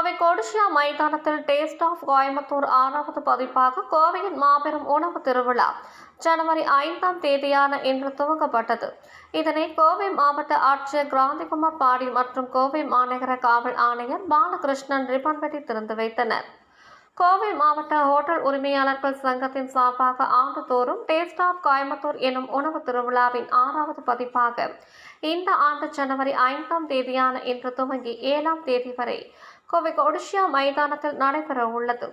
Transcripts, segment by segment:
கோவை கொடிசியா மைதானத்தில் taste of Coimbatore ஆறாவது பதிப்பாக கோவையின் மாபெரும் உணவு திருவிழா ஜனவரி ஐந்தாம் தேதியான இன்று துவங்கப்பட்டது இதனை கோவை மாவட்ட ஆட்சியர் கிராந்திகுமார் பாடி மற்றும் கோவை மாநகர காவல் ஆணையர் பாலகிருஷ்ணன் ரிப்பன் வெட்டி திறந்து வைத்தனர். கோவை மாவட்ட ஹோட்டல் உரிமையாளர்கள் சங்கத்தின் சார்பாக ஆண்டுதோறும் டேஸ்ட் ஆஃப் கோயம்புத்தூர் எனும் உணவு திருவிழாவின் ஆறாவது பதிப்பாக இந்த ஆண்டு ஜனவரி ஐந்தாம் தேதியான இன்று துவங்கி ஏழாம் தேதி வரை கோவை கொடிஷியா மைதானத்தில் நடைபெற உள்ளது.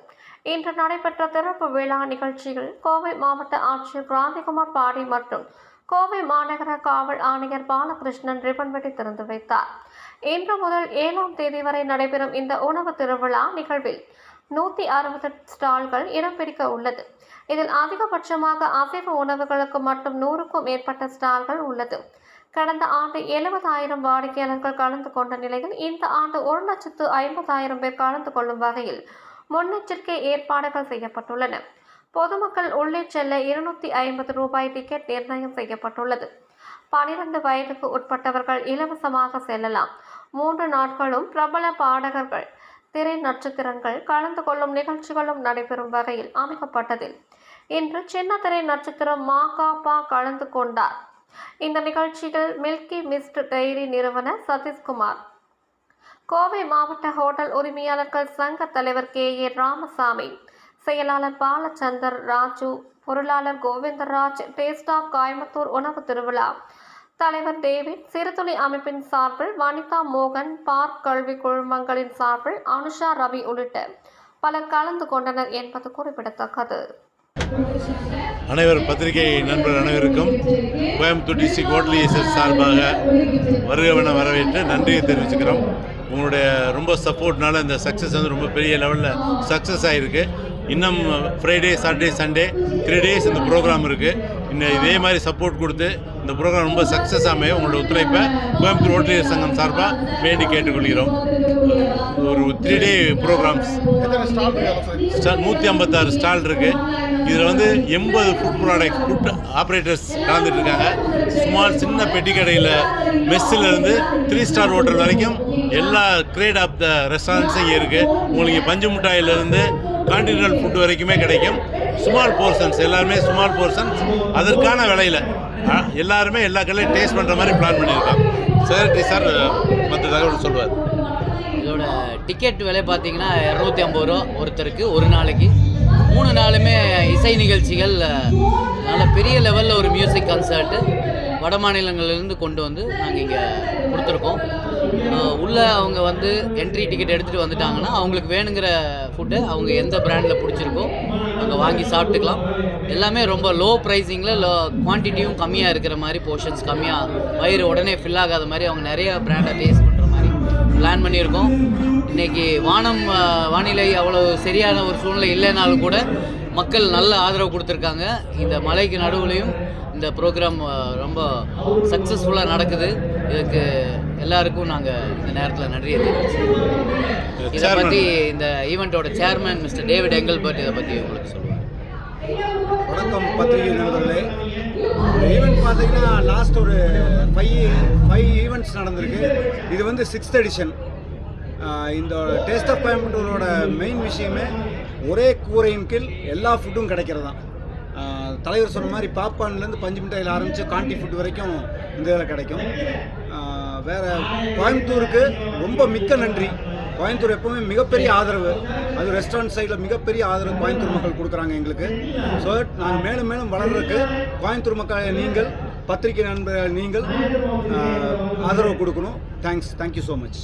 இன்று நடைபெற்ற திறப்பு விழா நிகழ்ச்சியில் கோவை மாவட்ட ஆட்சியர் கிராந்திகுமார் பாடி மற்றும் கோவை மாநகர காவல் ஆணையர் பாலகிருஷ்ணன் ரிப்பன் வெட்டி திறந்து வைத்தார். இன்று முதல் ஏழாம் தேதி வரை நடைபெறும் இந்த உணவு திருவிழா நிகழ்வில் நூற்றி அறுபது ஸ்டால்கள் இடம்பிடிக்க உள்ளது. இதில் அதிகபட்சமாக அசைவ உணவுகளுக்கு மட்டும் நூறுக்கும் மேற்பட்ட ஸ்டால்கள் உள்ளது. கடந்த ஆண்டு எழுபதாயிரம் வாடிக்கையாளர்கள் கலந்து கொண்ட நிலையில் இந்த ஆண்டு ஒரு லட்சத்து ஐம்பதாயிரம் பேர் கலந்து கொள்ளும் வகையில் முன்னெச்சரிக்கை ஏற்பாடுகள் செய்யப்பட்டுள்ளன. பொதுமக்கள் உள்ளே செல்ல இருநூத்தி ஐம்பது ரூபாய் டிக்கெட் நிர்ணயம் செய்யப்பட்டுள்ளது. பனிரெண்டு வயதுக்கு உட்பட்டவர்கள் இலவசமாக செல்லலாம். மூன்று நாட்களும் பிரபல பாடகர்கள் திரை நட்சத்திரங்கள் கலந்து கொள்ளும் நிகழ்ச்சிகளும் நடைபெறும் வகையில் அமைக்கப்பட்டதில் இன்று சின்ன திரை நட்சத்திரம் மா காப்பா கலந்து கொண்டார். இந்த நிகழ்ச்சியில் மில்கி மிஸ்ட் டைரி நிறுவனர் சதீஷ்குமார் கோவை மாவட்ட ஹோட்டல் உரிமையாளர்கள் சங்க தலைவர் கே. ஏ. ராமசாமி செயலாளர் பாலச்சந்தர் ராஜு பொருளாளர் கோவிந்தராஜ் டேஸ்ட் ஆஃப் கோயம்புத்தூர் உணவு திருவிழா தலைவர் டேவிட் சிறுதுளி அமைப்பின் சார்பில் வனிதா மோகன் பார்க் கல்வி குழுமங்களின் சார்பில் அனுஷா ரவி உள்ளிட்ட பலர் கலந்து கொண்டனர் என்பது குறிப்பிடத்தக்கது. அனைவர் பத்திரிகை நண்பர் அனைவருக்கும் கோயம்புத்தூர் டிஸ்ட்ரிக்ட் ஹோட்டலியேசர் சார்பாக வருகவன வரவேற்று நன்றியை தெரிவிச்சுக்கிறோம். உங்களுடைய ரொம்ப சப்போர்ட்னால இந்த சக்ஸஸ் வந்து ரொம்ப பெரிய லெவலில் சக்ஸஸ் ஆகிருக்கு இன்னும் Friday Saturday Sunday three days இந்த ப்ரோக்ராம் இருக்குது இன்னும் இதே மாதிரி சப்போர்ட் கொடுத்து இந்த ப்ரோக்ராம் ரொம்ப சக்ஸஸ் அமைய உங்களோட ஒத்துழைப்பை கோயம்புத்தூர் ஓட்டுநர் சங்கம் சார்பாக வேண்டி கேட்டுக்கொள்கிறோம். ஒரு த்ரீ டே ப்ரோக்ராம்ஸ் ஸ்டால் நூற்றி ஐம்பத்தாறு ஸ்டால் இருக்குது இதில் வந்து எண்பது ஃபுட் ப்ராடக்ட் ஃபுட் ஆப்ரேட்டர்ஸ் கலந்துட்டு இருக்காங்க. சுமார் சின்ன பெட்டி கடையில் மெஸ்ஸிலேருந்து த்ரீ ஸ்டார் ஹோட்டல் வரைக்கும் எல்லா கிரேட் ஆஃப் த ரெஸ்டாரண்ட்ஸும் இங்கே இருக்குது உங்களுக்கு பஞ்சு மிட்டாயிலேருந்து கான்டினல் ஃபுட் வரைக்குமே கிடைக்கும். ஸ்மால் போர்ஷன்ஸ் எல்லாருமே ஸ்மால் போர்ஷன்ஸ் அதற்கான விலையில் எல்லாருமே எல்லா கடையிலையும் டேஸ்ட் பண்ணுற மாதிரி பிளான் பண்ணியிருக்கோம் செக்ரட்டரி சார் மற்ற தகவல் சொல்வார் இதோட டிக்கெட் விலை பார்த்தீங்கன்னா இரநூத்தி ஐம்பது ரூபா ஒருத்தருக்கு ஒரு நாளைக்கு. மூணு நாளுமே இசை நிகழ்ச்சிகள் நல்ல பெரிய லெவலில் ஒரு மியூசிக் கன்சர்ட்டு வட மாநிலங்கள்லேருந்து கொண்டு வந்து நாங்கள் இங்கே கொடுத்துருக்கோம். உள்ளே அவங்க வந்து என்ட்ரி டிக்கெட் எடுத்துகிட்டு வந்துட்டாங்கன்னா அவங்களுக்கு வேணுங்கிற ஃபுட்டை அவங்க எந்த பிராண்டில் பிடிச்சிருக்கோ அங்கே வாங்கி சாப்பிட்டுக்கலாம். எல்லாமே ரொம்ப லோ ப்ரைஸிங்கில் லோ குவான்டிட்டியும் கம்மியாக இருக்கிற மாதிரி போர்ஷன்ஸ் கம்மியாக வயிறு உடனே ஃபில் ஆகாத மாதிரி அவங்க நிறைய பிராண்டை டேஸ்ட் பண்ணுற மாதிரி பிளான் பண்ணியிருக்கோம். இன்னைக்கு வானம் வானிலை அவ்வளோ சரியான ஒரு சூழ்நிலை இல்லைனாலும் கூட மக்கள் நல்ல ஆதரவு கொடுத்துருக்காங்க. இந்த மலைக்கு நடுவுலையும் இந்த ப்ரோக்ராம் ரொம்ப சக்ஸஸ்ஃபுல்லாக நடக்குது. இதுக்கு எல்லாருக்கும் நாங்கள் இந்த நேரத்தில் நன்றியை தெரிவிச்சுக்கிறோம். இதை. பற்றி இந்த ஈவெண்ட்டோட சேர்மன் மிஸ்டர் டேவிட் எங்கல்பர்ட் இதை பற்றி உங்களுக்கு சொல்லுவார். வணக்கம் பத்திரிகை நண்பர்களே. ஈவெண்ட் பார்த்தீங்கன்னா லாஸ்ட் ஒரு ஃபைவ் ஃபைவ் ஈவெண்ட்ஸ் நடந்திருக்கு. இது வந்து சிக்ஸ்த் எடிஷன் இந்த டேஸ்ட் ஆஃப் கோயம்புத்தூரோட மெயின் விஷயமே ஒரே கூரையின் கீழ் எல்லா ஃபுட்டும் கிடைக்கிறது? தான் தலைவர் சொன்ன மாதிரி பாப்கார்ன்லேருந்து பஞ்சு மிட்டாயில் ஆரம்பித்து காண்டி ஃபுட் வரைக்கும் இந்த இதில் கிடைக்கும். வேறு கோயம்புத்தூருக்கு ரொம்ப மிக்க நன்றி. கோயம்புத்தூர் எப்போவுமே மிகப்பெரிய ஆதரவு. அது ரெஸ்டாரண்ட் சைடில் மிகப்பெரிய ஆதரவு கோயம்புத்தூர் மக்கள் கொடுக்குறாங்க எங்களுக்கு. ஸோ நாங்கள் மேலும் மேலும் வளர்றதுக்கு கோயம்புத்தூர் மக்களை நீங்கள் பத்திரிகை நண்பர்கள் நீங்கள் ஆதரவு கொடுக்கணும். Thanks thank you so much